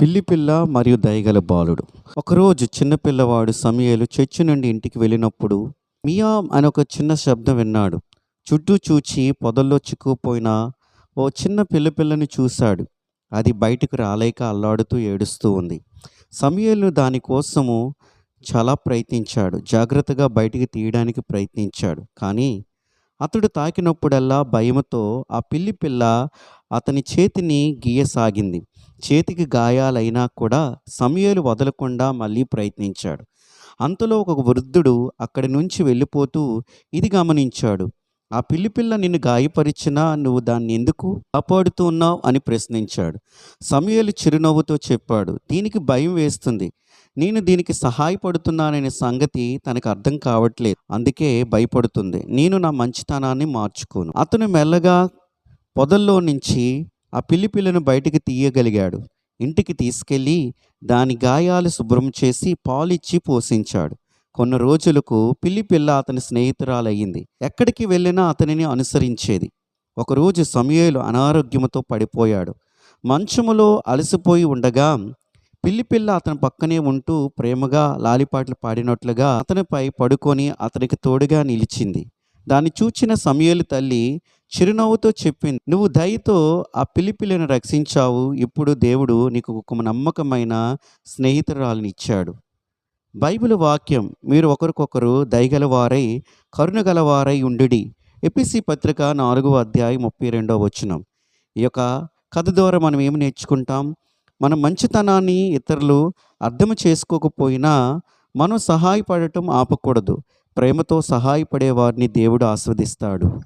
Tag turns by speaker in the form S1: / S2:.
S1: పిల్లిపిల్ల మరియు దయగల బాలుడు. ఒకరోజు చిన్నపిల్లవాడు సమయలు చర్చి నుండి ఇంటికి వెళ్ళినప్పుడు మియా అని ఒక చిన్న శబ్దం విన్నాడు. చుట్టూ చూచి పొదల్లో చిక్కుపోయిన ఓ చిన్న పిల్లపిల్లని చూశాడు. అది బయటకు రాలేక అల్లాడుతూ ఏడుస్తూ ఉంది. సమయలు దానికోసము చాలా ప్రయత్నించాడు. జాగ్రత్తగా బయటికి తీయడానికి ప్రయత్నించాడు. కానీ అతడు తాకినప్పుడల్లా భయముతో ఆ పిల్లి పిల్ల అతని చేతిని గీయసాగింది. చేతికి గాయాలైనా కూడా సమయలు వదలకుండా మళ్ళీ ప్రయత్నించాడు. అంతలో ఒక వృద్ధుడు అక్కడి నుంచి వెళ్ళిపోతూ ఇది గమనించాడు ఆ పిల్లి పిల్ల నిన్ను గాయపరిచినా నువ్వు దాన్ని ఎందుకు కాపాడుతూ ఉన్నావు అని ప్రశ్నించాడు. సమయలు చిరునవ్వుతో చెప్పాడు దీనికి భయం వేస్తుంది. నేను దీనికి సహాయపడుతున్నాననే సంగతి తనకు అర్థం కావట్లేదు. అందుకే భయపడుతుంది. నేను నా మంచితనాన్ని మార్చుకోను. అతను మెల్లగా పొదల్లో నుంచి ఆ పిల్లి పిల్లను బయటికి తీయగలిగాడు. ఇంటికి తీసుకెళ్ళి దాని గాయాలు శుభ్రం చేసి పాలిచ్చి పోషించాడు. కొన్ని రోజులకు పిల్లి పిల్ల అతని స్నేహితురాలయ్యింది. ఎక్కడికి వెళ్ళినా అతనిని అనుసరించేది. ఒకరోజు సమయలు అనారోగ్యముతో పడిపోయాడు. మంచములో అలసిపోయి ఉండగా పిల్లి పిల్ల అతని పక్కనే ఉంటూ ప్రేమగా లాలిపాట్లు పాడినట్లుగా అతనిపై పడుకొని అతనికి తోడుగా నిలిచింది. దాన్ని చూచిన సమయలు తల్లి చిరునవ్వుతో చెప్పింది నువ్వు దయతో ఆ పిల్లి రక్షించావు. ఇప్పుడు దేవుడు నీకు ఒక నమ్మకమైన స్నేహితురాలని ఇచ్చాడు బైబిల్ వాక్యం మీరు ఒకరికొకరు దయగలవారై కరుణగలవారై ఉండుడి. ఎపిసి పత్రిక నాలుగవ అధ్యాయం ముప్పై రెండవ వచనం. ఈ యొక్క కథ ద్వారా మనం ఏమి నేర్చుకుంటాం? మన మంచితనాన్ని ఇతరులు అర్థం చేసుకోకపోయినా మనం సహాయపడటం ఆపకూడదు. ప్రేమతో సహాయపడే వారిని దేవుడు ఆస్వాదిస్తాడు.